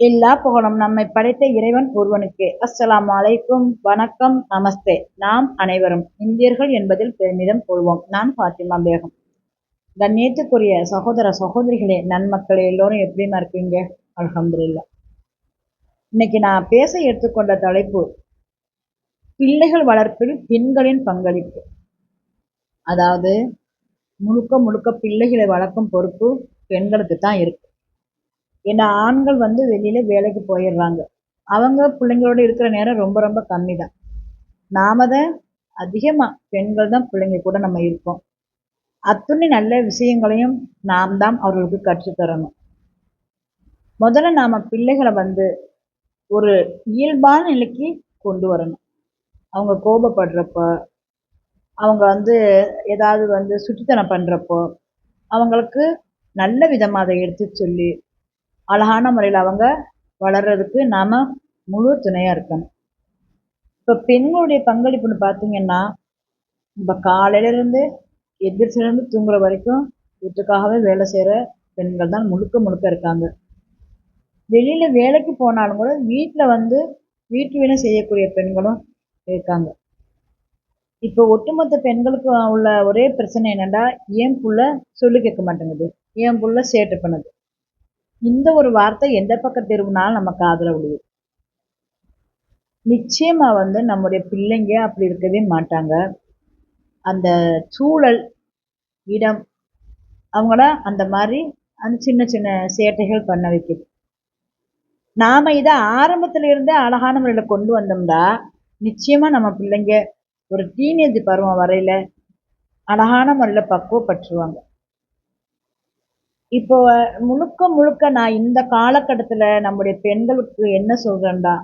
எல்லா புகழும் நம்மை படைத்த இறைவன் ஒருவனுக்கே. அஸ்ஸலாம் அலைக்கும். வணக்கம். நமஸ்தே. நாம் அனைவரும் இந்தியர்கள் என்பதில் பெருமிதம் கொள்வோம். நான் ஃபாத்திமா பேகம். கண்ணியத்துக்குரிய சகோதர சகோதரிகளே நன்மக்களே எல்லோரும் எப்படிமா இருக்கீங்க? அல்ஹம்துலில்லாஹ் இன்னைக்கு நான் பேச எடுத்துக்கொண்ட தலைப்பு பிள்ளைகள் வளர்ப்பில் பெண்களின் பங்களிப்பு. அதாவது முழுக்க முழுக்க பிள்ளைகளை வளர்க்கும் பொறுப்பு பெண்களுக்கு தான் இருக்கு. ஏன்னா ஆண்கள் வந்து வெளியில் வேலைக்கு போயிடுறாங்க. அவங்க பிள்ளைங்களோட இருக்கிற நேரம் ரொம்ப ரொம்ப கம்மி தான் நாம தான் அதிகமாக பெண்கள் தான் பிள்ளைங்க கூட நம்ம இருக்கோம். அத்துணை நல்ல விஷயங்களையும் நாம் தான் அவர்களுக்கு கற்றுத்தரணும் முதல்ல நாம் பிள்ளைகளை வந்து ஒரு இயல்பான நிலைக்கு கொண்டு வரணும். அவங்க கோபப்படுறப்போ அவங்க வந்து ஏதாவது வந்து சுட்டித்தனம் பண்ணுறப்போ அவங்களுக்கு நல்ல விதமாக அதை எடுத்து சொல்லி அழகான முறையில் அவங்க வளர்றதுக்கு நாம் முழு துணையாக இருக்கணும். இப்போ பெண்களுடைய பங்களிப்புன்னு பார்த்தீங்கன்னா இப்போ காலையிலேருந்து எதிர்ச்சிலேருந்து தூங்குற வரைக்கும் வீட்டுக்காகவே வேலை செய்கிற பெண்கள் தான் முழுக்க முழுக்க இருக்காங்க. வெளியில் வேலைக்கு போனாலும் கூட வீட்டில் வந்து வீட்டு வேலை செய்யக்கூடிய பெண்களும் இருக்காங்க. இப்போ ஒட்டுமொத்த பெண்களுக்கு உள்ள ஒரே பிரச்சனை என்னென்னா ஏன் புள்ள சொல்லி கேட்க மாட்டேங்குது? ஏன் புள்ள சேட்டை பண்ணுது? இந்த ஒரு வார்த்தை எந்த பக்கம் திரும்பினாலும் நம்ம காதில் விழுது நிச்சயமா வந்து நம்முடைய பிள்ளைங்க அப்படி இருக்கவே மாட்டாங்க. அந்த சூழல் இடம் அவங்கள அந்த மாதிரி அந்த சின்ன சின்ன சேட்டைகள் பண்ண வைக்குது. நாம இதை ஆரம்பத்துல இருந்தே அழகான முறையில் கொண்டு வந்தோம்னா நிச்சயமா நம்ம பிள்ளைங்க ஒரு டீனேஜ் பருவம் வரையில அழகான முறையில் பக்குவப்பட்டுருவாங்க. இப்போ முழுக்க முழுக்க நான் இந்த காலகட்டத்துல நம்முடைய பெண்களுக்கு என்ன சொல்றேன்டா?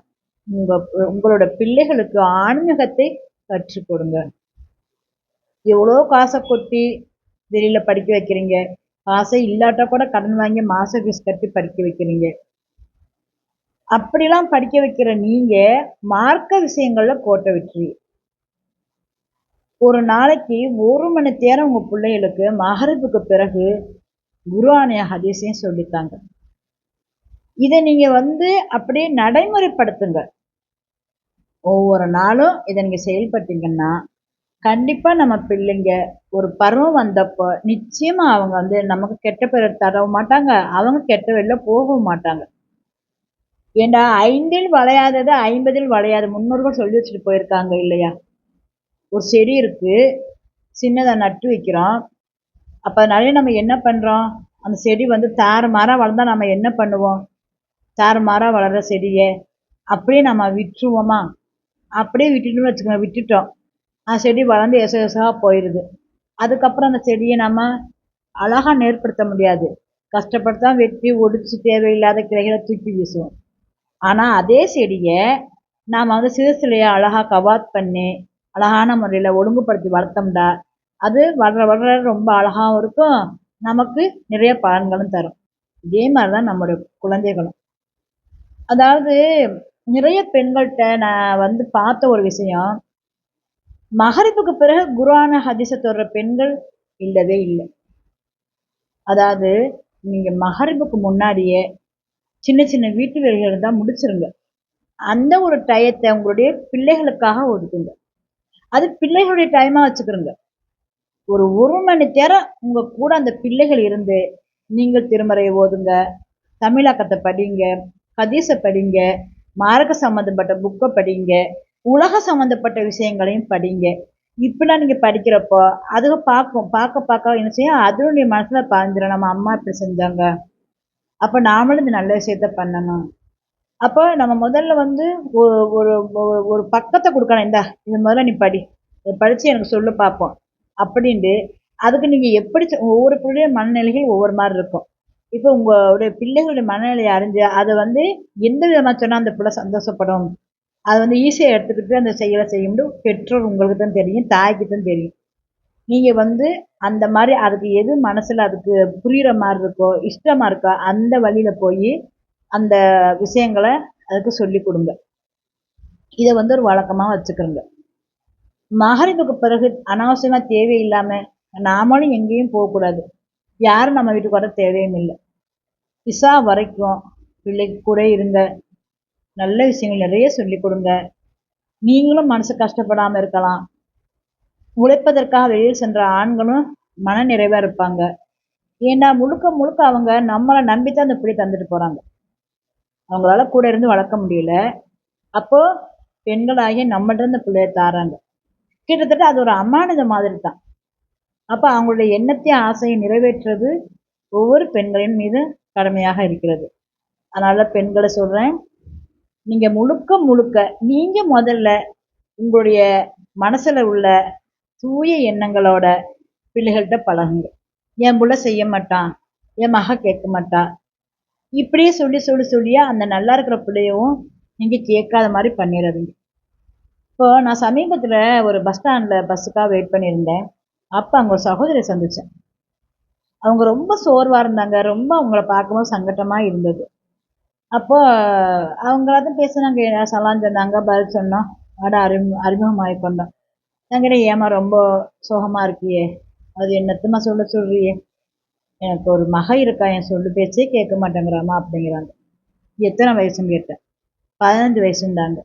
உங்க உங்களோட பிள்ளைகளுக்கு ஆன்மீகத்தை கற்றுக் கொடுங்க. எவ்வளோ காசை கொட்டி வெளியில படிக்க வைக்கிறீங்க? காசை இல்லாட்டா கூட கடன் வாங்கி மாச ஃபீஸ் கட்டி படிக்க வைக்கிறீங்க. அப்படிலாம் படிக்க வைக்கிற நீங்க மார்க்க விஷயங்கள்ல கோட்டை விட்டுறீங்க ஒரு நாளைக்கு ஒரு மணி நேரம் உங்க பிள்ளைகளுக்கு மகரிப்புக்கு பிறகு குருவானிய ஹதீஸையும் சொல்லித்தாங்க. இதை நீங்கள் வந்து அப்படியே நடைமுறைப்படுத்துங்க. ஒவ்வொரு நாளும் இதை நீங்கள் செயல்பட்டீங்கன்னா கண்டிப்பாக நம்ம பிள்ளைங்க ஒரு பருவம் வந்தப்போ நிச்சயமாக அவங்க வந்து நமக்கு கெட்ட பேர் தரவும் மாட்டாங்க. அவங்க கெட்ட வெளில போகவும் மாட்டாங்க. ஏண்டா ஐந்தில் வளையாதது ஐம்பதில் வளையாது. முன்னோர்கள் சொல்லி வச்சுட்டு போயிருக்காங்க இல்லையா? ஒரு செடி இருக்குது சின்னதாக நட்டு வைக்கிறோம். அப்போ நிறைய நம்ம என்ன பண்ணுறோம் அந்த செடி வந்து தாறு மாறாக வளர்ந்தால் நம்ம என்ன பண்ணுவோம்? தாறு மாறாக வளர்கிற செடியை அப்படியே நம்ம விட்டுருவோமா? அப்படியே விட்டுட்டோம்னு வச்சுக்கோங்க விட்டுட்டோம். அந்த செடி வளர்ந்து எச எசகாக போயிடுது அதுக்கப்புறம் அந்த செடியை நம்ம அழகாக நேர்படுத்த முடியாது. கஷ்டப்பட்டு தான் வெட்டி ஒடிச்சு தேவையில்லாத கிளைகளை தூக்கி வீசுவோம். ஆனால் அதே செடியை நாம் வந்து சிறு சிலையை அழகாக கவாத் பண்ணி அழகான முறையில் ஒழுங்குபடுத்தி வளர்த்தோம்டா அது வளர வளர ரொம்ப அழகாகவும் இருக்கும். நமக்கு நிறைய பலன்களும் தரும். இதே மாதிரி தான் நம்முடைய குழந்தைகளும். அதாவது நிறைய பெண்கள்கிட்ட நான் வந்து பார்த்த ஒரு விஷயம் மகரிப்புக்கு பிறகு குருவான ஹதிசை தொடுற பெண்கள் இல்லவே இல்லை. அதாவது நீங்க மகரிப்புக்கு முன்னாடியே சின்ன சின்ன வீட்டு வேலைகள் தான் முடிச்சிருங்க. அந்த ஒரு டயத்தை உங்களுடைய பிள்ளைகளுக்காக ஒதுக்குங்க. அது பிள்ளைகளுடைய டைமாக வச்சுக்கிறோங்க. ஒரு ஒரு மணி நேரம் உங்க கூட அந்த பிள்ளைகள் இருந்து நீங்கள் திருமறையை ஓதுங்க தமிழாக்கத்தை படிங்க கதீசை படிங்க மார்க்க சம்மந்தப்பட்ட புக்கை படிங்க உலக சம்மந்தப்பட்ட விஷயங்களையும் படிங்க. இப்படிலாம் நீங்கள் படிக்கிறப்போ அதுக பார்க்கும் பார்க்க பார்க்க என்ன செய்யும்? அதனுடைய மனசில் பாய்ஞ்சிடும் நம்ம அம்மா இப்படி செஞ்சாங்க. அப்போ நாமளும் இந்த நல்ல விஷயத்த பண்ணணும். அப்போ நம்ம முதல்ல வந்து ஒரு ஒரு பக்கத்தை கொடுக்கணும். இந்தா இது முதல்ல நீ படி. படித்து எனக்கு சொல்லு பார்ப்போம். அப்படின்ட்டு அதுக்கு நீங்கள் எப்படி ஒவ்வொரு பிள்ளைய மனநிலைகள் ஒவ்வொரு மாதிரி இருக்கும். இப்போ உங்களுடைய பிள்ளைகளுடைய மனநிலையை அறிஞ்சு அதை வந்து எந்த விதமாக சொன்னால் அந்த பிள்ளை சந்தோஷப்படும்? அதை வந்து ஈஸியாக எடுத்துக்கிட்டு அந்த செயலை செய்யும்போது பெற்றோர் உங்களுக்கு தான் தெரியும் தாய்க்கு தான் தெரியும். நீங்கள் வந்து அந்த மாதிரி அதுக்கு எது மனசில் அதுக்கு புரிகிற மாதிரி இருக்கோ இஷ்டமாக இருக்கோ அந்த வழியில் போய் அந்த விஷயங்களை அதுக்கு சொல்லி கொடுங்க. இதை வந்து ஒரு வழக்கமாக வச்சுக்கிறோங்க மகரிப்புக்கு பிறகு அனாவசியமாக தேவையில்லாமல் நாமளும் எங்கேயும் போகக்கூடாது யாரும் நம்ம வீட்டுக்கு வர தேவையும் இல்லை இசா வரைக்கும் பிள்ளைக்கு கூட இருங்க. நல்ல விஷயங்கள் நிறைய சொல்லிக் கொடுங்க. நீங்களும் மனசு கஷ்டப்படாமல் இருக்கலாம். உழைப்பதற்காக வெளியில் சென்ற ஆண்களும் மன நிறைவாக இருப்பாங்க. ஏன்னா முழுக்க முழுக்க அவங்க நம்மளை நம்பி தான் அந்த பிள்ளை தந்துட்டு போகிறாங்க அவங்களால கூட இருந்து வளர்க்க முடியல. அப்போது பெண்களாகிய நம்மள்ட்ட அந்த பிள்ளைய தாராங்க. கிட்டத்தட்ட அது ஒரு அமானுத மாதிரி தான் அப்போ அவங்களுடைய எண்ணத்தையும் ஆசையை நிறைவேற்றுறது ஒவ்வொரு பெண்களின் மீது கடமையாக இருக்கிறது. அதனால் பெண்களை சொல்கிறேன் நீங்கள் முழுக்க முழுக்க நீங்கள் முதல்ல உங்களுடைய மனசில் உள்ள தூய எண்ணங்களோட பிள்ளைகள்கிட்ட பழகுங்க. என் புள்ள செய்ய மாட்டான் என் மக கேட்க மாட்டா. இப்படியே சொல்லி சொல்லி சொல்லியா அந்த நல்லா இருக்கிற பிள்ளையவும் நீங்கள் கேட்காத மாதிரி பண்ணிடுறீங்க இப்போ நான் சமீபத்தில் ஒரு பஸ் ஸ்டாண்டில் பஸ்ஸுக்காக வெயிட் பண்ணியிருந்தேன். அப்போ அங்கே ஒரு சகோதரி சந்தித்தேன் அவங்க ரொம்ப சோர்வாக இருந்தாங்க. ரொம்ப அவங்கள பார்க்கும்போது சங்கட்டமாக இருந்தது. அப்போ அவங்களாச்சும் பேசுனாங்க. சலான் சொன்னாங்க பதில் சொன்னோம். அட அறிமு அறிமுகமாகி கொண்டோம். என்கிட்ட ஏமா ரொம்ப சோகமாக இருக்கியே. அது என்னத்தம்மா சொல்ல சொல்கிறியே எனக்கு ஒரு மக இருக்கா? என் சொல்லு பேச்சே கேட்க மாட்டேங்கிறாமா? அப்படிங்கிறாங்க. எத்தனை வயசுன்னு கேட்டேன். பதினஞ்சு வயசுண்டாங்க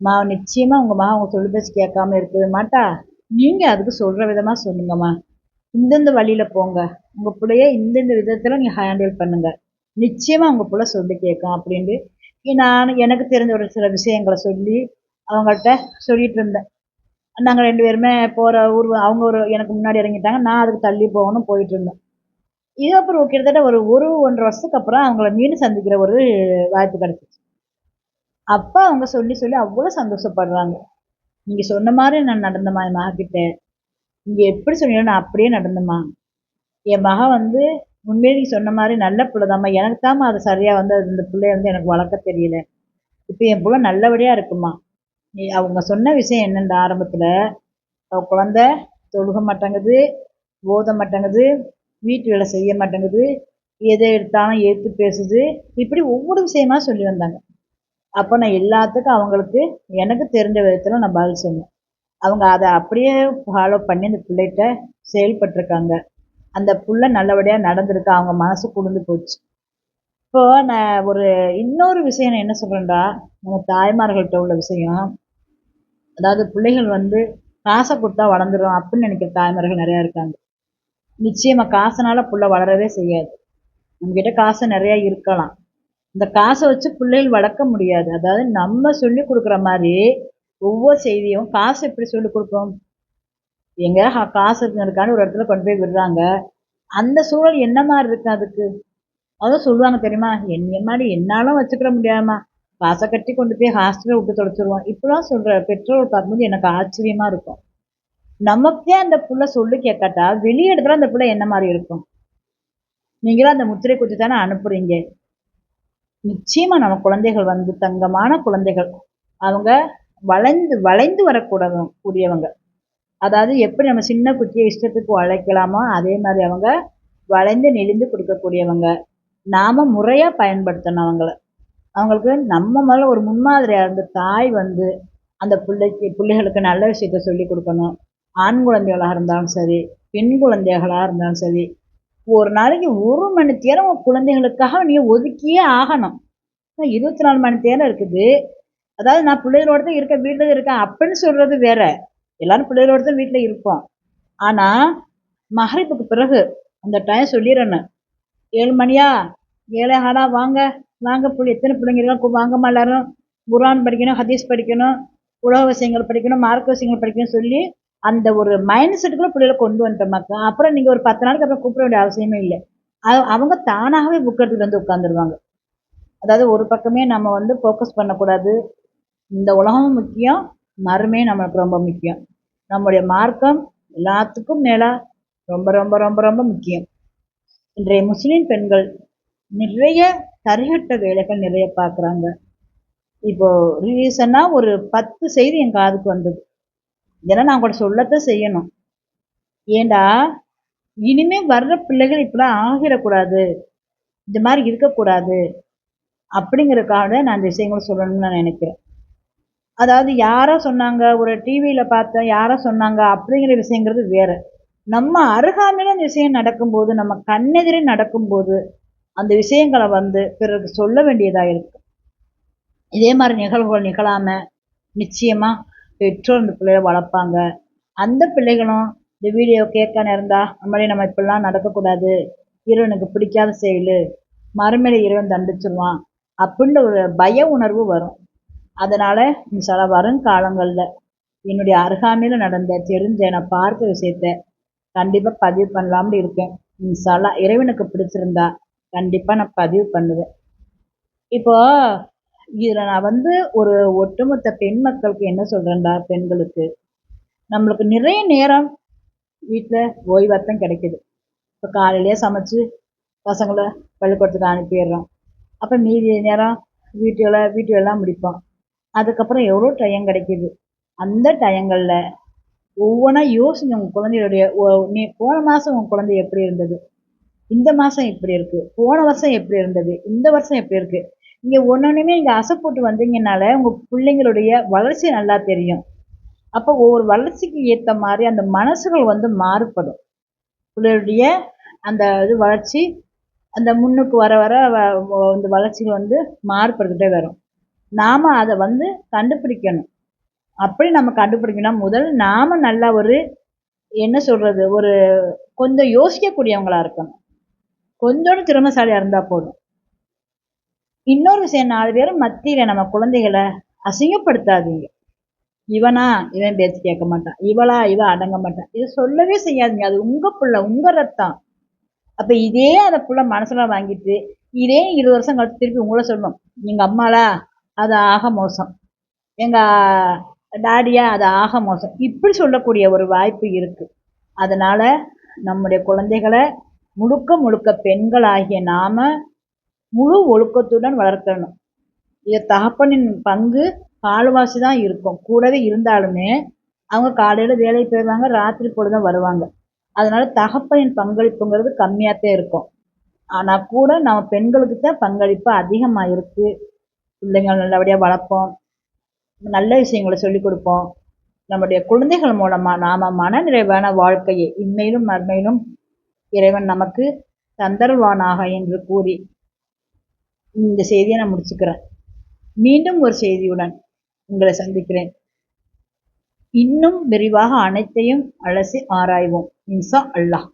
மா நிச்சயமாக உங்கள் மகன் உங்கள் சொல்லு பேச்சு கேட்காம இருக்கவே மாட்டா. நீங்கள் அதுக்கு சொல்கிற விதமாக சொல்லுங்கம்மா. இந்தந்த வழியில் போங்க. உங்கள் பிள்ளைய இந்தந்த விதத்தில் நீங்கள் ஹேண்டில் பண்ணுங்கள் நிச்சயமாக உங்கள் பிள்ளை சொல்லி கேட்கும் அப்படின்ட்டு. நான் எனக்கு தெரிஞ்ச ஒரு சில விஷயங்களை சொல்லி அவங்கள்ட்ட சொல்லிகிட்டு இருந்தேன். நாங்கள் ரெண்டு பேருமே போகிற ஊர் அவங்க ஒரு எனக்கு முன்னாடி இறங்கிட்டாங்க. நான் அதுக்கு தள்ளி போகணும் போயிட்டு இருந்தேன். இது அப்புறம் கிட்டத்தட்ட ஒரு ஒரு ஒன்றரை வருஷத்துக்கு அப்புறம் அவங்கள மீன் சந்திக்கிற ஒரு வாய்ப்பு கிடச்சிச்சு. அப்போ அவங்க சொல்லி சொல்லி அவ்வளோ சந்தோஷப்படுறாங்க. நீங்கள் சொன்ன மாதிரி நான் நடந்தம்மா என் மகக்கிட்ட நீங்கள் எப்படி சொன்னீங்களோ நான் அப்படியே நடந்தம்மா. என் மகன் வந்து உண்மையிலே நீ சொன்ன மாதிரி நல்ல பிள்ளை தாம்மா எனக்கு தாம்மா அது சரியாக வந்து இந்த பிள்ளைய வந்து எனக்கு வளர்க்க தெரியல. இப்போ என் பிள்ளை நல்லபடியாக இருக்குமா நீ அவங்க சொன்ன விஷயம் என்னென்ற ஆரம்பத்தில்? அவள் குழந்த தொழுக மாட்டேங்குது ஓத மாட்டேங்குது வீட்டு வேலை செய்ய மாட்டேங்குது எதை எடுத்தாலும் ஏற்று பேசுது இப்படி ஒவ்வொரு விஷயமா சொல்லி வந்தாங்க. அப்போ நான் எல்லாத்துக்கும் அவங்களுக்கு எனக்கு தெரிஞ்ச விதத்தில் நான் பதில் சொன்னேன். அவங்க அதை அப்படியே ஃபாலோ பண்ணி அந்த பிள்ளைகிட்ட செயல்பட்டிருக்காங்க. அந்த புள்ள நல்லபடியாக நடந்திருக்கு. அவங்க மனசு குளிர்ந்து போச்சு. இப்போ நான் ஒரு இன்னொரு விஷயம் நான் என்ன சொல்கிறேன்டா நம்ம தாய்மார்கள்ட்ட உள்ள விஷயம். அதாவது பிள்ளைகள் வந்து காசை கொடுத்தா வளர்ந்துடும் அப்படின்னு நினைக்கிற தாய்மார்கள் நிறையா இருக்காங்க. நிச்சயமாக காசுனால புள்ள வளரவே செய்யாது. நம்மக்கிட்ட காசு நிறையா இருக்கலாம். இந்த காசை வச்சு பிள்ளைகள் வளர்க்க முடியாது. அதாவது நம்ம சொல்லி கொடுக்குற மாதிரி ஒவ்வொரு செய்தியும் காசு எப்படி சொல்லி கொடுப்போம்? எங்க காசு இருக்கான்னு ஒரு இடத்துல கொண்டு போய் விடுறாங்க. அந்த சூழல் என்ன மாதிரி இருக்கு அதுக்கு? அதுவும் சொல்லுவாங்க தெரியுமா? என்ன மாதிரி என்னாலும் வச்சுக்கிற முடியாமா காசை கட்டி கொண்டு போய் ஹாஸ்டலில் விட்டு தொலைச்சிருவோம். இப்படிலாம் சொல்ற பெற்றோர் பார்க்கும்போது எனக்கு ஆச்சரியமா இருக்கும். நமக்கே அந்த புள்ள சொல்லு கேட்காட்டா வெளியே இடத்துல அந்த பிள்ளை என்ன மாதிரி இருக்கும்? நீங்களும் அந்த முத்திரை குத்தி தானே அனுப்புறீங்க. நிச்சயமாக நம்ம குழந்தைகள் வந்து தங்கமான குழந்தைகள். அவங்க வளைந்து வளைந்து வரக்கூட கூடியவங்க. அதாவது எப்படி நம்ம சின்ன குட்டியை இஷ்டத்துக்கு வளைக்கலாமோ அதே மாதிரி அவங்க வளைந்து நெளிந்து கொடுக்கக்கூடியவங்க. நாம் முறையாக பயன்படுத்தணும் அவங்கள. அவங்களுக்கு நம்ம முதல்ல ஒரு முன்மாதிரியாக இருந்த தாய் வந்து அந்த பிள்ளைக்கு பிள்ளைகளுக்கு நல்ல விஷயத்த சொல்லி கொடுக்கணும். ஆண் குழந்தைகளாக இருந்தாலும் சரி பெண் குழந்தைகளாக இருந்தாலும் சரி ஒரு நாளைக்கு ஒரு மணி நேரம் குழந்தைகளுக்காக நீ ஒதுக்கியே ஆகணும். இருபத்தி நாலு மணி நேரம் இருக்குது. அதாவது நான் பிள்ளைகளோட தான் இருக்கேன் வீட்டில் இருக்கேன். அப்படின்னு சொல்கிறது வேற. எல்லாரும் பிள்ளைகளோட தான் வீட்டில் இருப்போம். ஆனால் மகரிப்புக்கு பிறகு அந்த டைம் சொல்லிடுறேன்னு. ஏழு மணியா? ஏழை ஹாடா வாங்க. வாங்க பிள்ளை. எத்தனை பிள்ளைங்க இருக்கா வாங்கம்மா எல்லாரும். குரான் படிக்கணும் ஹதீஸ் படிக்கணும் உலக விஷயங்கள் படிக்கணும் மார்க்க விஷயங்கள் படிக்கணும் சொல்லி அந்த ஒரு மைண்ட் செட்டுக்குள்ள பிள்ளைகளை கொண்டு வந்துட்டோமாக்கா அப்புறம் நீங்கள் ஒரு பத்து நாளைக்கு அப்புறம் கூப்பிட வேண்டிய அவசியமே இல்லை. அவங்க தானாகவே புக் எடுத்துகிட்டு வந்து உட்காந்துருவாங்க அதாவது ஒரு பக்கமே நம்ம வந்து ஃபோக்கஸ் பண்ணக்கூடாது. இந்த உலகமும் முக்கியம் மறுமே நம்மளுக்கு ரொம்ப முக்கியம். நம்முடைய மார்க்கம் எல்லாத்துக்கும் மேலாக ரொம்ப ரொம்ப ரொம்ப ரொம்ப முக்கியம். இன்றைய முஸ்லீம் பெண்கள் நிறைய தரிகட்ட வேலைகள் நிறைய பார்க்குறாங்க. இப்போ ரீசனாக ஒரு பத்து செய்தி என் காதுக்கு வந்தது. இதெல்லாம் நான் கூட சொல்லத்தான் செய்யணும். ஏண்டா? இனிமே வர்ற பிள்ளைகள் இப்படிலாம் ஆகிடக்கூடாது. இந்த மாதிரி இருக்கக்கூடாது. அப்படிங்கிறதுக்காக நான் இந்த விஷயங்களை சொல்லணும்னு நான் நினைக்கிறேன். அதாவது யாரோ சொன்னாங்க? ஒரு டிவியில் பார்த்தேன் யாரோ சொன்னாங்க? அப்படிங்கிற விஷயங்கிறது வேறு. நம்ம அருகாமையில் அந்த விஷயம் நடக்கும்போது நம்ம கண்ணெதிரே நடக்கும்போது அந்த விஷயங்களை வந்து பிறருக்கு சொல்ல வேண்டியதாக இருக்கும் இதே மாதிரி நிகழ்வுகள் நிகழாமல் நிச்சயமாக பெற்றோர் இந்த பிள்ளைய வளர்ப்பாங்க. அந்த பிள்ளைகளும் இந்த வீடியோ கேட்க நேர்ந்தா மாதிரி நம்ம இப்படிலாம் நடக்கக்கூடாது. இறைவனுக்கு பிடிக்காத செயல். மறுமையில இறைவன் தண்டிச்சிருவான். அப்படின்ற ஒரு பய உணர்வு வரும். அதனால் சில வருங்காலங்களில் என்னுடைய அருகாமையில் நடந்த தெரிஞ்ச நான் பார்த்த விஷயத்த கண்டிப்பாக பதிவு பண்ணலாம்னு இருக்கேன். இன்ஷால்லா இறைவனுக்கு பிடிச்சிருந்தா கண்டிப்பாக நான் பதிவு பண்ணுவேன். இப்போது இதில் நான் வந்து ஒரு ஒட்டுமொத்த பெண் மக்களுக்கு என்ன சொல்கிறேன்டா பெண்களுக்கு? நம்மளுக்கு நிறைய நேரம் வீட்டில் ஓய்வாத்தான் கிடைக்குது. இப்போ காலையிலேயே சமைச்சு பசங்களை பள்ளிக்கூடத்துக்கு அனுப்பிடுறோம். அப்போ மீதி நேரம் வீட்டு வேலை வீட்டு வேலைலாம் முடிப்போம். அதுக்கப்புறம் எவ்வளோ டைம் கிடைக்கிது? அந்த டயங்களில் ஒவ்வொன்றா யோசிங்க உங்கள் குழந்தையுடைய நீ போன மாதம் உங்கள் குழந்தை எப்படி இருந்தது? இந்த மாதம் எப்படி இருக்குது போன வருஷம் எப்படி இருந்தது? இந்த வருஷம் எப்படி இருக்குது இங்கே ஒன்றொன்றுமே இங்கே அசை போட்டு வந்தீங்கனால உங்கள் பிள்ளைங்களுடைய வளர்ச்சி நல்லா தெரியும். அப்போ ஒவ்வொரு வளர்ச்சிக்கு ஏற்ற மாதிரி அந்த மனசுகள் வந்து மாறுபடும். பிள்ளைகளுடைய அந்த இது வளர்ச்சி அந்த முன்னுக்கு வர வர இந்த வளர்ச்சிகள் வந்து மாறுபட்டுக்கிட்டே வரும். நாம் அதை வந்து கண்டுபிடிக்கணும். அப்படி நம்ம கண்டுபிடிக்கணும் முதல் நாம் நல்லா ஒரு என்ன சொல்கிறது ஒரு கொஞ்சம் யோசிக்கக்கூடியவங்களாக இருக்கணும். கொஞ்சோண்டு திறமைசாலியாக இருந்தால் போதும். இன்னொரு விஷயம் நாலு பேரும் மத்தியில் நம்ம குழந்தைகளை அசிங்கப்படுத்தாதீங்க. இவனா இவன் பேச்சு கேட்க மாட்டான். இவளா இவ அடங்க மாட்டான். இதை சொல்லவே செய்யாதீங்க. அது உங்கள் புள்ள உங்கள் ரத்தம். அப்போ இதே அதை புள்ள மனசில் வாங்கிட்டு இதே இருபது வருஷம் கழிச்சு திருப்பி உங்களை சொல்லணும். எங்கள் அம்மாலா அது ஆக மோசம். எங்கள் டாடியா அது ஆக மோசம். இப்படி சொல்லக்கூடிய ஒரு வாய்ப்பு இருக்குது அதனால் நம்முடைய குழந்தைகளை முழுக்க முழுக்க பெண்களாகிய நாம் முழு ஒழுக்கத்துடன் வளர்க்கணும். இது தகப்பனின் பங்கு கால்வாசி தான் இருக்கும். கூடவே இருந்தாலுமே அவங்க காலையில் வேலைக்கு போயிடுவாங்க ராத்திரி பொழுது தான் வருவாங்க. அதனால தகப்பனின் பங்களிப்புங்கிறது கம்மியாகத்தான் இருக்கும். ஆனால் கூட நம்ம பெண்களுக்கு தான் பங்களிப்பு அதிகமாக இருக்குது பிள்ளைங்களை நல்லபடியாக வளர்ப்போம். நல்ல விஷயங்களை சொல்லிக் கொடுப்போம். நம்முடைய குழந்தைகள் மூலமாக நாம் மன நிறைவான வாழ்க்கையை இன்மையிலும் மறுமையிலும் இறைவன் நமக்கு தந்தருவானாக என்று கூறி இந்த செய்தியை நான் முடிச்சுக்கிறேன். மீண்டும் ஒரு செய்தியுடன் உங்களை சந்திக்கிறேன். இன்னும் விரிவாக அனைத்தையும் அலசி ஆராய்வோம். இன்சா அல்லாஹ்.